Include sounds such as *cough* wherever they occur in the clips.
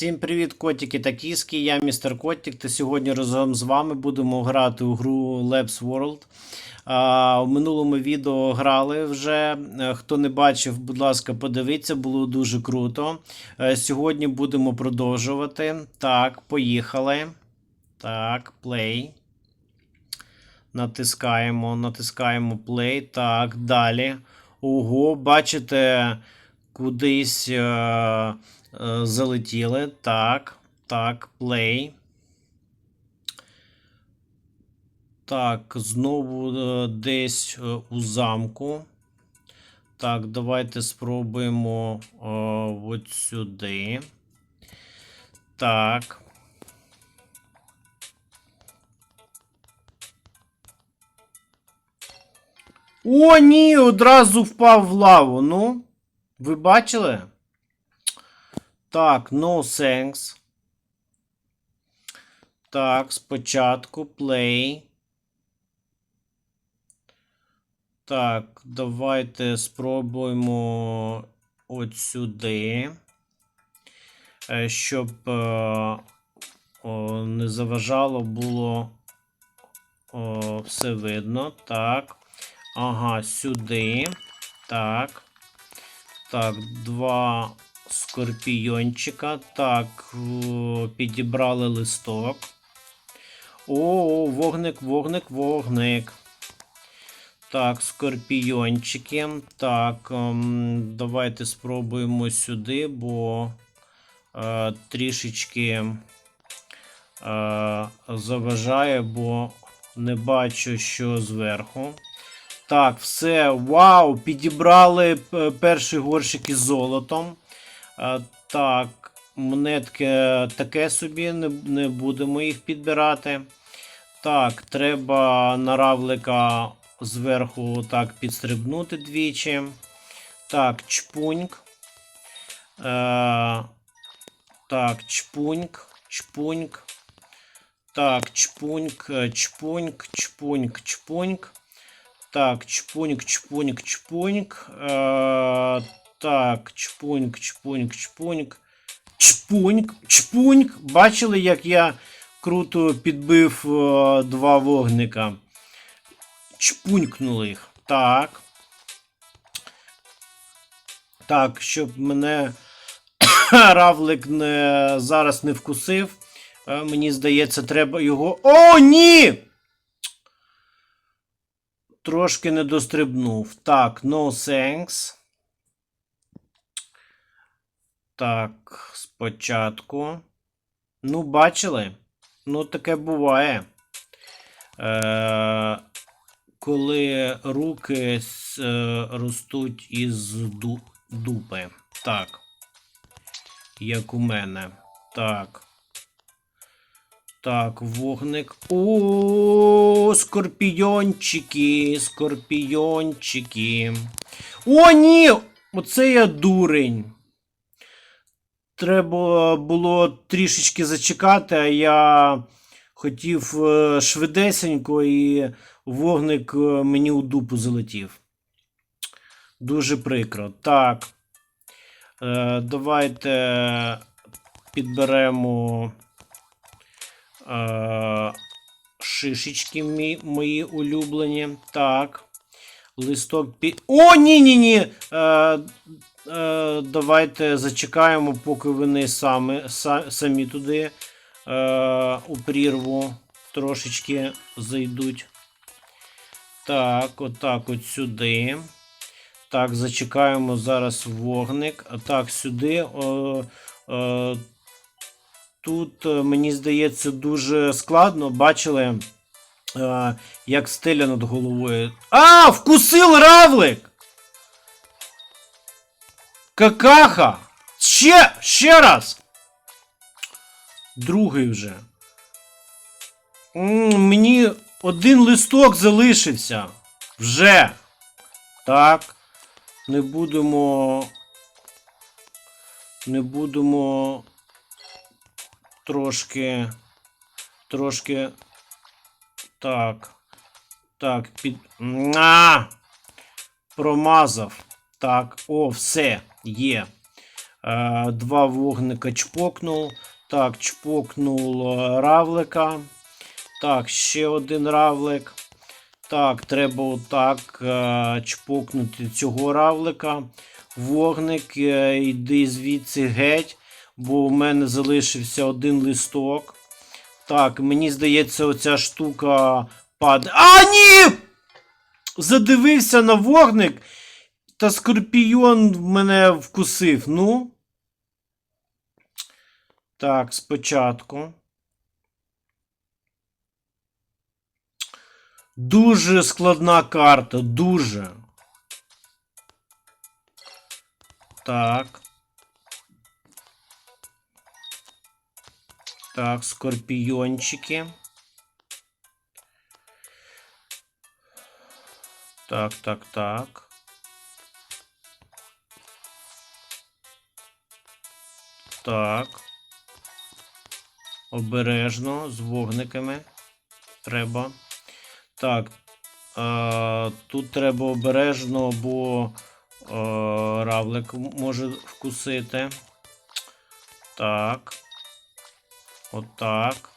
Всім привіт, котики та кіски. Я містер Котик. Та сьогодні разом з вами будемо грати у гру Labs World. А, у минулому відео грали вже. Е, Хто не бачив, будь ласка, подивіться, було дуже круто. Е, Сьогодні будемо продовжувати. Так, поїхали. Так, play. Натискаємо, натискаємо play. Так, далі. Ого, бачите, кудись е, е, залетіли. Так, так, play. Так, знову е, десь е, у замку. Так, давайте спробуємо е, от сюди. Так. О, ні, одразу впав в лаву. Ну, ви бачили? Так, no thanks. Так, спочатку play. Так, давайте спробуємо от сюди. Е, Щоб е, о, не заважало було о, все видно. Так. Ага, сюди. Так. Так, два скорпіончика. Так, підібрали листок. О, вогник, вогник, вогник. Так, скорпіончики. Так, ем, давайте спробуємо сюди, бо е, трішечки е, заважає, бо не бачу, що зверху. Так, все, вау! Підібрали перший горщик із золотом. Е, так, монетки таке собі, не, не будемо їх підбирати. Так, треба на равлика зверху так підстрибнути двічі. Так, чпуньк. Е, так, чпуньк, чпуньк. Так, чпуньк, е, чпуньк, чпуньк, чпуньк. Так, чпуньк, чпуньк, чпуньк. Е, так, чпуньк, чпуньк, чпуньк. Чпуньк, чпуньк. Бачили, як я круто підбив е, два вогника. Чпунькнули їх. Так. Так, щоб мене *coughs* равлик не, зараз не вкусив. Е, Мені здається, треба його. О, ні! Трошки не дострибнув. Так, no thanks. Так, спочатку. Ну, бачили? Ну, таке буває. Е, коли руки с- е, ростуть із ду- дупи. Так. Як у мене. Так. Так, вогник. О, скорпіончики, скорпіончики. О, ні! Оце я дурень. Треба було трішечки зачекати, а я хотів е, швидесенько і вогник е, мені у дупу залетів. Дуже прикро. Так. Е, давайте підберемо шишечки мої улюблені. Так. Листок під. О, ні-ні-ні! Е, давайте зачекаємо, поки вони самі, самі туди е, у прірву трошечки зайдуть. Так, отак от сюди. Так, зачекаємо зараз вогник. Так, сюди. Е, е, тут, е, мені здається, дуже складно. Бачили, е, як стеля над головою. А! Вкусив равлик! Какаха! Ще! Ще раз! Другий вже. М, Мені один листок залишився. Вже. Так. Не будемо. Не будемо трошки. Трошки. Так. Так, під. А! Промазав. Так, о, все, є. Е, два вогника чпокнув. Так, чпокнув е, равлика. Так, ще один равлик. Так, треба отак е, чпокнути цього равлика. Вогник, йди звідси геть, бо в мене залишився один листок. Так, мені здається, оця штука падає. А, ні! Задивився на вогник, та скорпіон мене вкусив. Ну. Так, спочатку. Дуже складна карта, дуже. Так. Так, скорпіончики. Так, так, так. Так. Обережно з вогниками. Треба. Так. Е, тут треба обережно, бо е, равлик може вкусити. Так. Отак.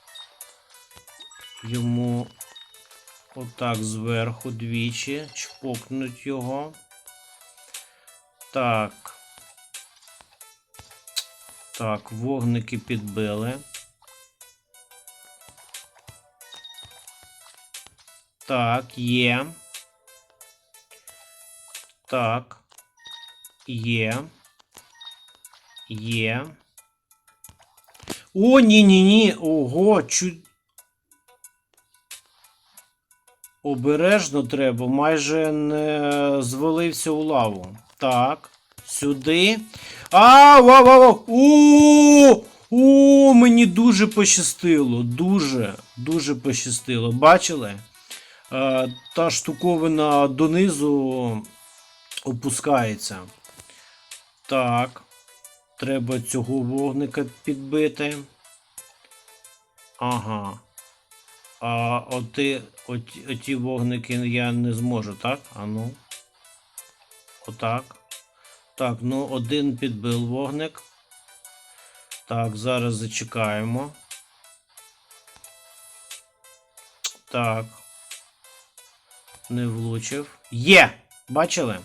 Йому отак зверху двічі. Чпокнуть його. Так. Так, вогники підбили. Так, є. Так. Є. Є. О, ні-ні-ні. Ого, чуть. Обережно треба, майже не звалився у лаву. Так, сюди. А, вау, вау, вау. О, о, мені дуже пощастило. Дуже, дуже пощастило. Бачили? Е, та штуковина донизу опускається. Так. Треба цього вогника підбити. Ага. А оти, оті, оті вогники я не зможу, так? А ну. Отак. Так, ну один підбив вогник. Так, зараз зачекаємо. Так. Не влучив. Є! Бачили?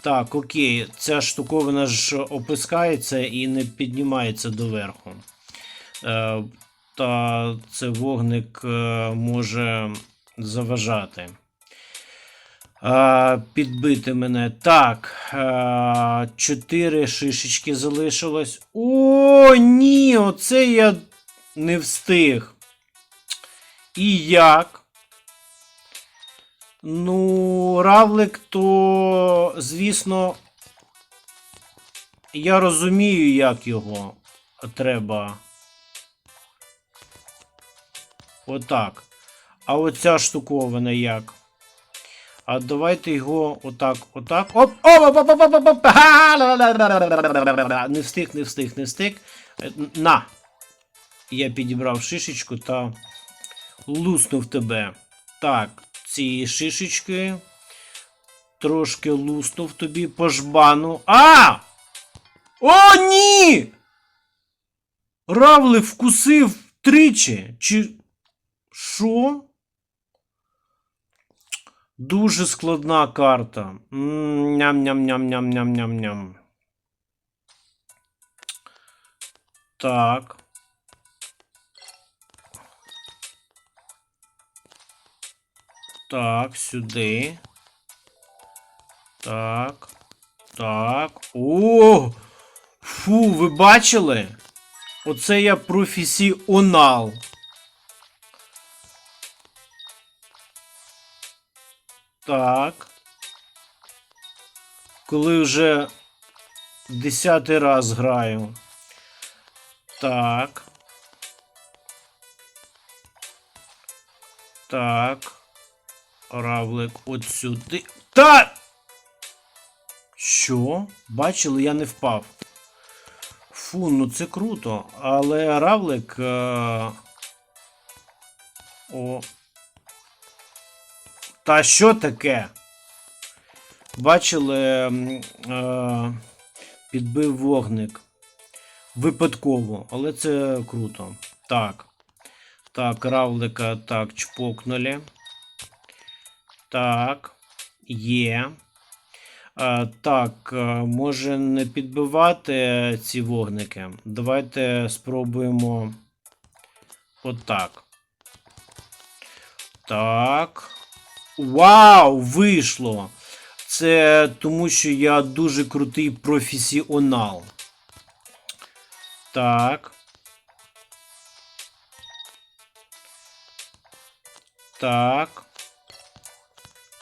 Так, окей, ця штуковина ж опускається і не піднімається доверху. Е, та це вогник е, може заважати. Підбити мене. Так. Чотири шишечки залишилось. О, ні! Оце я не встиг. І як? Ну, равлик, то, звісно, я розумію, як його треба. Отак. А оця штуковина як? А давайте його отак, отак. Оп! оп, оп, оп, оп, оп, оп. Не встиг, не встиг, не встиг. Е, на! Я підібрав шишечку та луснув тебе. Так, цієї шишечки. Трошки луснув тобі по жбану. А! О, ні! Равли вкусив тричі. Чи. Що? Дуже складна карта. Ням-ням-ням-ням-ням-ням-ням. Так. Так, сюди. Так. Так. О! Фу, ви бачили? Оце я професіонал. Так. Коли вже десятий раз граю. Так. Так. Равлик от сюди. Та! Що? Бачили, я не впав. Фу, ну це круто. Але равлик. Е... О. Та що таке? Бачили, е... підбив вогник. випадково, але це круто. Так. Так, равлика так, чпокнули. Так. Є. А, так, е, може не підбивати ці вогники. Давайте спробуємо. Отак. Так. Вау! Вийшло! Це тому, що я дуже крутий професіонал. Так. Так.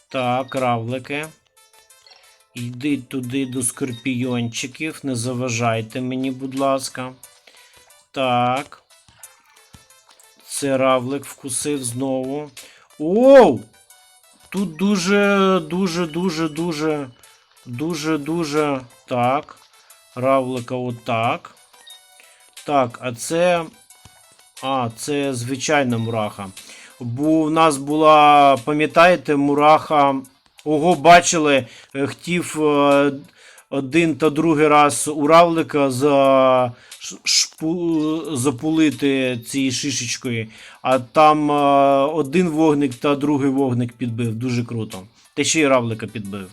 Так, равлики. Йдіть туди до скорпіончиків. Не заважайте мені, будь ласка. Так. Це равлик вкусив знову. Оу! Тут дуже, дуже, дуже, дуже, дуже, дуже. Так. Равлика отак. Так, а це. А, це звичайна мураха. Бо в нас була, пам'ятаєте, мураха. Ого, бачили, е, хотів е, один та другий раз у равлика за, запулити цією шишечкою, а там е, один вогник та другий вогник підбив. Дуже круто. Та ще й равлика підбив.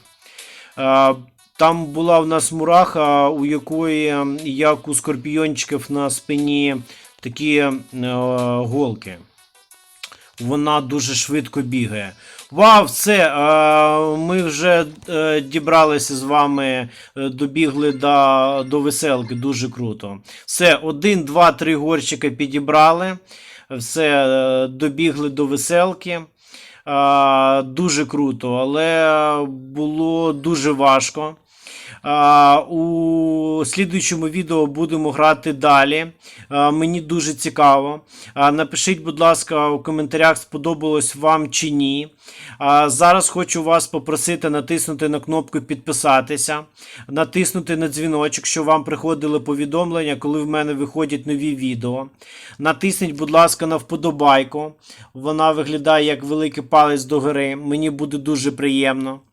Е, Там була в нас мураха, у якої, як у скорпіончиків на спині, такі е, голки. Вона дуже швидко бігає. Вау, все! е, Ми вже е, дібралися з вами, е, добігли до, до веселки. Дуже круто. Все, один, два, три горщика підібрали. Все, добігли до веселки. Дуже круто, але було дуже важко. У слідуючому відео будемо грати далі. Мені дуже цікаво. Напишіть, будь ласка, у коментарях, сподобалось вам чи ні. Зараз хочу вас попросити натиснути на кнопку підписатися, натиснути на дзвіночок, щоб вам приходили повідомлення, коли в мене виходять нові відео. Натисніть, будь ласка, на вподобайку. Вона виглядає як великий палець догори. Мені буде дуже приємно.